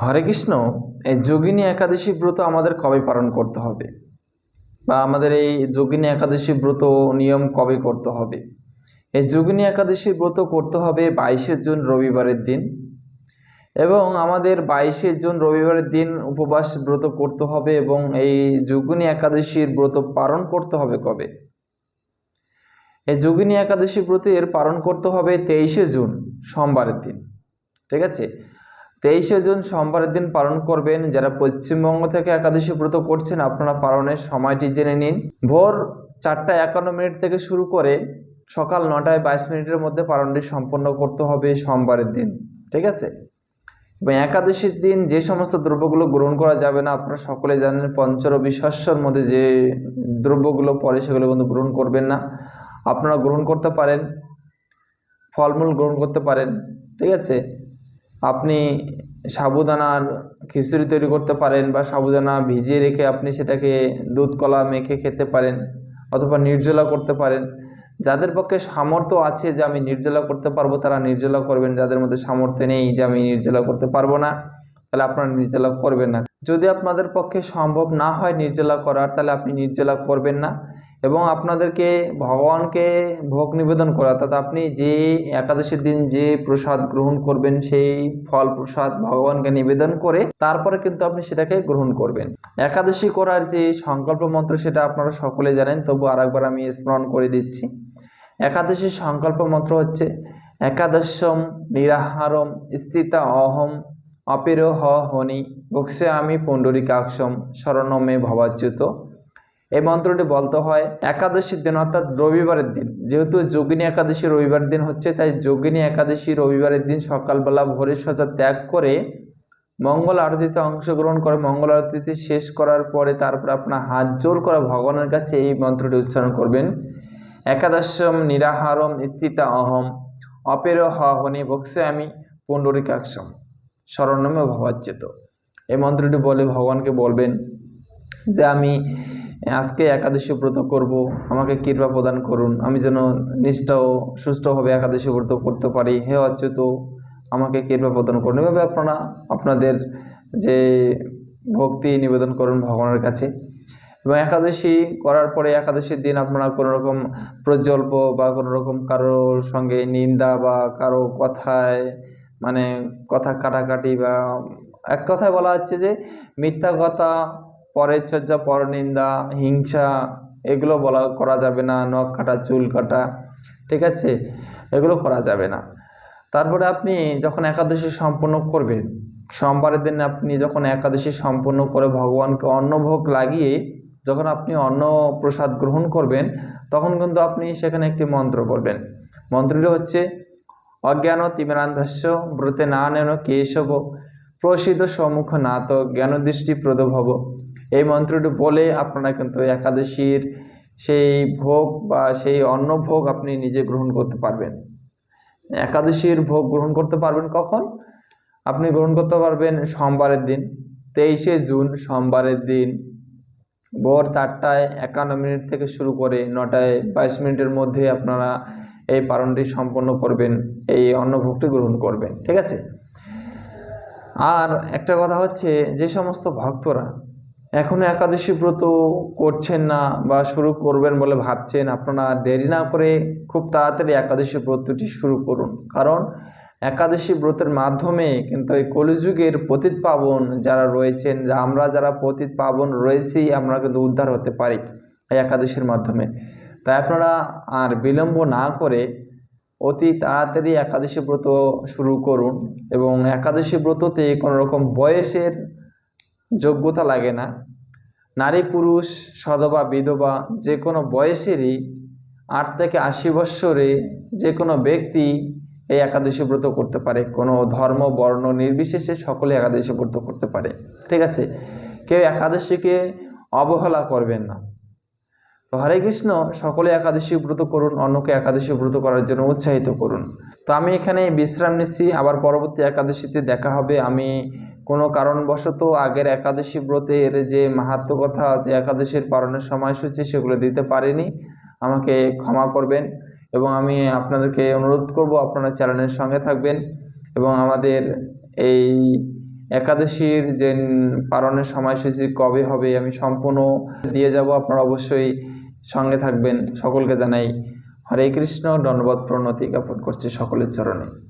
হরে কৃষ্ণ, এই যোগিনী একাদশী ব্রত আমাদের কবে পালন করতে হবে? বা আমাদের এই যোগিনী একাদশী ব্রত নিয়ম কবে করতে হবে? এই যোগিনী একাদশী ব্রত করতে হবে বাইশে জুন রবিবারের দিন এবং আমাদের বাইশে জুন রবিবারের দিন উপবাস ব্রত করতে হবে এবং এই যোগিনী একাদশীর ব্রত পালন করতে হবে কবে? এই যোগিনী একাদশী ব্রতের পালন করতে হবে তেইশে জুন, সোমবারের দিন, ঠিক আছে? তেইশে জুন সোমবারের দিন পালন করবেন। যারা পশ্চিমবঙ্গ থেকে একাদশী ব্রত করছেন, আপনারা পালনের সময়টি জেনে নিন। ভোর চারটা একান্ন মিনিট থেকে শুরু করে সকাল নটায় বাইশ মিনিটের মধ্যে পালনটি সম্পন্ন করতে হবে সোমবারের দিন। ঠিক আছে? এবং একাদশীর দিন যে সমস্ত দ্রব্যগুলো গ্রহণ করা যাবে না, আপনারা সকলে জানেন পঞ্চরবি শস্যর মধ্যে যে দ্রব্যগুলো পড়ে সেগুলো কিন্তু গ্রহণ করবেন না। আপনারা গ্রহণ করতে পারেন, ফলমূল গ্রহণ করতে পারেন। ঠিক আছে? আপনি সাবুদানার খিচুড়ি তৈরি করতে পারেন বা সাবুদানা ভিজিয়ে রেখে আপনি সেটাকে দুধ, কলা মেখে খেতে পারেন অথবা নির্জলা করতে পারেন। যাদের পক্ষে সামর্থ্য আছে যে আমি নির্জলা করতে পারব, তারা নির্জলা করবেন। যাদের মধ্যে সামর্থ্য নেই যে আমি নির্জলা করতে পারব না, তাহলে আপনারা নির্জলা করবেন না। যদি আপনাদের পক্ষে সম্ভব না হয় নির্জলা করার, তাহলে আপনি নির্জলা করবেন না। এবং আপনাদেরকে ভগবানকে ভোগ নিবেদন করা, অর্থাৎ আপনি যে একাদশীর দিন যে প্রসাদ গ্রহণ করবেন, সেই ফল প্রসাদ ভগবানকে নিবেদন করে, তারপরে কিন্তু আপনি সেটাকে গ্রহণ করবেন। একাদশী করার যে সংকল্প মন্ত্র সেটা আপনারা সকলে জানেন, তবু আরেকবার আমি স্মরণ করে দিচ্ছি। একাদশীর সংকল্প মন্ত্র হচ্ছে, একাদশম নিরাহারম স্থিতা অহম অপের হ হনি বক্সে আমি পুণ্ডরিকাক্ষম শরণমে ভবাচ্যুত। এই মন্ত্রটি বলতে হয়, একাদশীর দিন অর্থাৎ রবিবারের দিন। যেহেতু যোগিনী একাদশী রবিবার দিন হচ্ছে, তাই যোগিনী একাদশী রবিবারের দিন সকালবেলা ভোরের সজা ত্যাগ করে মঙ্গল আরতিতে অংশগ্রহণ করে, মঙ্গল আরতিতে শেষ করার পরে তারপর আপনার হাত জোর করা ভগবানের কাছে এই মন্ত্রটি উচ্চারণ করবেন। একাদশম নিরাহারম স্থিতা অহম অপের হনি বক্সে আমি পুণ্ডরিকাক্ষম স্মরণমে ভবাচ্যেত। এই মন্ত্রটি বলে ভগবানকে বলবেন যে আমি আজকে একাদশী ব্রত করব, আমাকে কৃপা প্রদান করুন। আমি যেন নিষ্ঠ ও সুষ্ঠুভাবে একাদশী ব্রত করতে পারি। হে অচ্যুত, আমাকে কৃপা প্রদান করুন। এভাবে আপনারা, আপনাদের যে ভক্তি নিবেদন করুন ভগবানের কাছে। এবং একাদশী করার পরে একাদশীর দিন আপনারা কোনো রকম প্রজ্বল্প বা কোনো রকম কারোর সঙ্গে নিন্দা বা কারও কথায় মানে কথা কাটাকাটি বা এক কথায় বলা হচ্ছে যে মিথ্যা কথা পরের চর্চা পরনিন্দা, হিংসা, এগুলো বলা, করা যাবে না, নখ কাটা, চুল কাটা, ঠিক আছে? এগুলো করা যাবে না। তারপরে আপনি যখন একাদশী সম্পূর্ণ করবেন, সোমবারের দিন আপনি যখন একাদশী সম্পূর্ণ করে ভগবানকে অন্নভোগ লাগিয়ে যখন আপনি অন্ন প্রসাদ গ্রহণ করবেন, তখন কিন্তু আপনি সেখানে একটি মন্ত্র করবেন। মন্ত্রটি হচ্ছে, অজ্ঞান তিমিরান্ধস্য ব্রতে না নেন কেশব প্রসিদ্ধ সম্মুখ নাত জ্ঞানদৃষ্টি প্রদভব এই মন্ত্রটি বলে আপনারা কিন্তু একাদশীর সেই ভোগ বা সেই অন্ন ভোগ আপনি নিজে গ্রহণ করতে পারবেন। একাদশীর ভোগ গ্রহণ করতে পারবেন কখন? আপনি গ্রহণ করতে পারবেন সোমবারের দিন, তেইশে জুন সোমবারের দিন। ভোর চারটায় একান্ন মিনিট থেকে শুরু করে নটায় বাইশ মিনিটের মধ্যে আপনারা এই পালনটি সম্পন্ন করবেন, এই অন্নভোগটি গ্রহণ করবেন, ঠিক আছে? আর একটা কথা হচ্ছে, যে সমস্ত ভক্তরা এখনও একাদশী ব্রত করছেন না বা শুরু করবেন বলে ভাবছেন, আপনারা দেরি না করে খুব তাড়াতাড়ি একাদশী ব্রতটি শুরু করুন। কারণ একাদশী ব্রতের মাধ্যমে কিন্তু এই কলিযুগের পতিত পাবন যারা রয়েছেন, যা আমরা যারা পতিত পাবন রয়েছি, আমরা কিন্তু উদ্ধার হতে পারি এই একাদশীর মাধ্যমে। তাই আপনারা আর বিলম্ব না করে অতি তাড়াতাড়ি একাদশী ব্রত শুরু করুন এবং একাদশী ব্রততে কোনো রকম বয়সের যোগ্যতা লাগে না। নারী, পুরুষ, সধবা, বিধবা যে কোনো বয়সেরই আট থেকে আশি বৎসরে যে কোনো ব্যক্তি এই একাদশী ব্রত করতে পারে। কোনো ধর্ম, বর্ণ নির্বিশেষে সকলে একাদশী ব্রত করতে পারে। ঠিক আছে? কেউ একাদশীকে অবহেলা করবেন না। তো হরে কৃষ্ণ, সকলে একাদশী ব্রত করুন, অন্যকে একাদশী ব্রত করার জন্য উৎসাহিত করুন। তো আমি এখানে বিশ্রাম নিচ্ছি, আবার পরবর্তী একাদশীতে দেখা হবে। আমি কোনো কারণবশত আগের একাদশী ব্রতের যে মাহাত্ম কথা, যে একাদশীর পালনের সময়সূচি সেগুলো দিতে পারিনি। আমাকে ক্ষমা করবেন এবং আমি আপনাদেরকে অনুরোধ করব, আপনারা চ্যানেলের সঙ্গে থাকবেন এবং আমাদের এই একাদশীর যে পালনের সময়সূচি কবে হবে আমি সম্পূর্ণ দিয়ে যাব। আপনারা অবশ্যই সঙ্গে থাকবেন। সকলকে জানাই হরে কৃষ্ণ। দণ্ডবত প্রণতি জ্ঞাপন করছি সকলের চরণে।